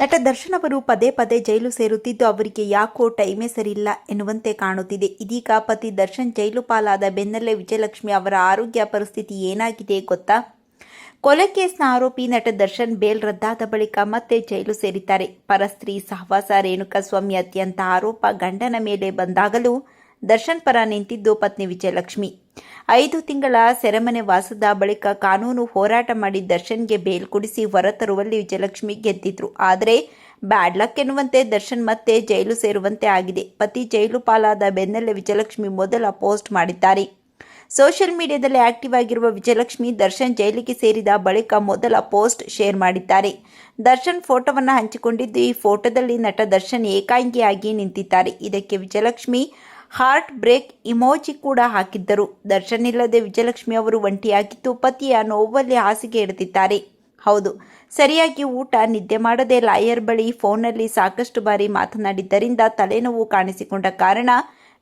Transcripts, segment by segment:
ನಟ ದರ್ಶನ್ ಅವರು ಪದೇ ಪದೇ ಜೈಲು ಸೇರುತ್ತಿದ್ದು, ಅವರಿಗೆ ಯಾಕೋ ಟೈಮೇ ಸರಿಯಿಲ್ಲ ಎನ್ನುವಂತೆ ಕಾಣುತ್ತಿದೆ. ಇದೀಗ ಪತಿ ದರ್ಶನ್ ಜೈಲು ಪಾಲಾದ ಬೆನ್ನಲ್ಲೇ ವಿಜಯಲಕ್ಷ್ಮಿ ಅವರ ಆರೋಗ್ಯ ಪರಿಸ್ಥಿತಿ ಏನಾಗಿದೆ ಗೊತ್ತಾ? ಕೊಲೆ ಕೇಸ್ನ ಆರೋಪಿ ನಟ ದರ್ಶನ್ ಬೇಲ್ ರದ್ದಾದ ಬಳಿಕ ಮತ್ತೆ ಜೈಲು ಸೇರಿದ್ದಾರೆ. ಪರಸ್ತ್ರೀ ಸಹವಾಸ ರೇಣುಕಸ್ವಾಮಿ ಅತ್ಯಂತ ಆರೋಪ ಗಂಡನ ಮೇಲೆ ಬಂದಾಗಲೂ ದರ್ಶನ್ ಪರ ನಿಂತಿದ್ದು ಪತ್ನಿ ವಿಜಯಲಕ್ಷ್ಮಿ. ಐದು ತಿಂಗಳ ಸೆರೆಮನೆ ವಾಸದ ಬಳಿಕ ಕಾನೂನು ಹೋರಾಟ ಮಾಡಿ ದರ್ಶನ್ಗೆ ಬೇಲ್ ಕೊಡಿಸಿ ಹೊರತರುವಲ್ಲಿ ವಿಜಯಲಕ್ಷ್ಮಿ ಗೆದ್ದಿದ್ರು. ಆದರೆ ಬ್ಯಾಡ್ ಲಕ್ ಎನ್ನುವಂತೆ ದರ್ಶನ್ ಮತ್ತೆ ಜೈಲು ಸೇರುವಂತೆ ಆಗಿದೆ. ಪತಿ ಜೈಲು ಪಾಲಾದ ಬೆನ್ನಲ್ಲೇ ವಿಜಯಲಕ್ಷ್ಮಿ ಮೊದಲ ಪೋಸ್ಟ್ ಮಾಡಿದ್ದಾರೆ. ಸೋಷಿಯಲ್ ಮೀಡಿಯಾದಲ್ಲಿ ಆಕ್ಟಿವ್ ಆಗಿರುವ ವಿಜಯಲಕ್ಷ್ಮಿ ದರ್ಶನ್ ಜೈಲಿಗೆ ಸೇರಿದ ಬಳಿಕ ಮೊದಲ ಪೋಸ್ಟ್ ಶೇರ್ ಮಾಡಿದ್ದಾರೆ. ದರ್ಶನ್ ಫೋಟೋವನ್ನು ಹಂಚಿಕೊಂಡಿದ್ದು ಈ ಫೋಟೋದಲ್ಲಿ ನಟ ದರ್ಶನ್ ಏಕಾಂಗಿಯಾಗಿ ನಿಂತಿದ್ದಾರೆ. ಇದಕ್ಕೆ ವಿಜಯಲಕ್ಷ್ಮಿ ಹಾರ್ಟ್ ಬ್ರೇಕ್ ಇಮೋಜಿ ಕೂಡ ಹಾಕಿದ್ದರು. ದರ್ಶನ್ ಇಲ್ಲದೆ ವಿಜಯಲಕ್ಷ್ಮಿ ಅವರು ಒಂಟಿಯಾಗಿದ್ದು ಪತಿಯ ನೋವಲ್ಲಿ ಹಾಸಿಗೆ ಹಿಡಿದಿದ್ದಾರೆ ಹೌದು, ಸರಿಯಾಗಿ ಊಟ, ನಿದ್ದೆ ಮಾಡದೆ ಲಾಯರ್ ಬಳಿ ಫೋನ್ನಲ್ಲಿ ಸಾಕಷ್ಟು ಬಾರಿ ಮಾತನಾಡಿದ್ದರಿಂದ ತಲೆನೋವು ಕಾಣಿಸಿಕೊಂಡ ಕಾರಣ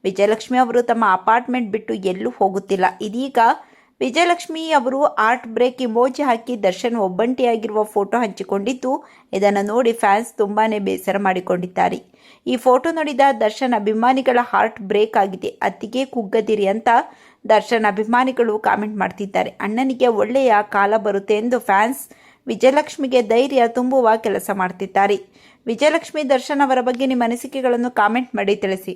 ವಿಜಯಲಕ್ಷ್ಮಿ ಅವರು ತಮ್ಮ ಅಪಾರ್ಟ್ಮೆಂಟ್ ಬಿಟ್ಟು ಎಲ್ಲೂ ಹೋಗುತ್ತಿಲ್ಲ. ಇದೀಗ ವಿಜಯಲಕ್ಷ್ಮಿ ಅವರು ಆರ್ಟ್ ಬ್ರೇಕ್ ಇಮೋಜಿ ಹಾಕಿ ದರ್ಶನ್ ಒಬ್ಬಂಟಿಯಾಗಿರುವ ಫೋಟೋ ಹಂಚಿಕೊಂಡಿದ್ದು, ಇದನ್ನು ನೋಡಿ ಫ್ಯಾನ್ಸ್ ತುಂಬಾನೇ ಬೇಸರ ಮಾಡಿಕೊಂಡಿದ್ದಾರೆ. ಈ ಫೋಟೋ ನೋಡಿದ ದರ್ಶನ್, ಅಭಿಮಾನಿಗಳ ಹಾರ್ಟ್ ಬ್ರೇಕ್ ಆಗಿದೆ, ಅತ್ತಿಗೆ ಕುಗ್ಗದಿರಿ ಅಂತ ದರ್ಶನ್ ಅಭಿಮಾನಿಗಳು ಕಾಮೆಂಟ್ ಮಾಡ್ತಿದ್ದಾರೆ. ಅಣ್ಣನಿಗೆ ಒಳ್ಳೆಯ ಕಾಲ ಬರುತ್ತೆ ಎಂದು ಫ್ಯಾನ್ಸ್ ವಿಜಯಲಕ್ಷ್ಮಿಗೆ ಧೈರ್ಯ ತುಂಬುವ ಕೆಲಸ ಮಾಡ್ತಿದ್ದಾರೆ. ವಿಜಯಲಕ್ಷ್ಮಿ, ದರ್ಶನ್ ಅವರ ಬಗ್ಗೆ ನಿಮ್ಮ ಅನಿಸಿಕೆಗಳನ್ನು ಕಾಮೆಂಟ್ ಮಾಡಿ ತಿಳಿಸಿ.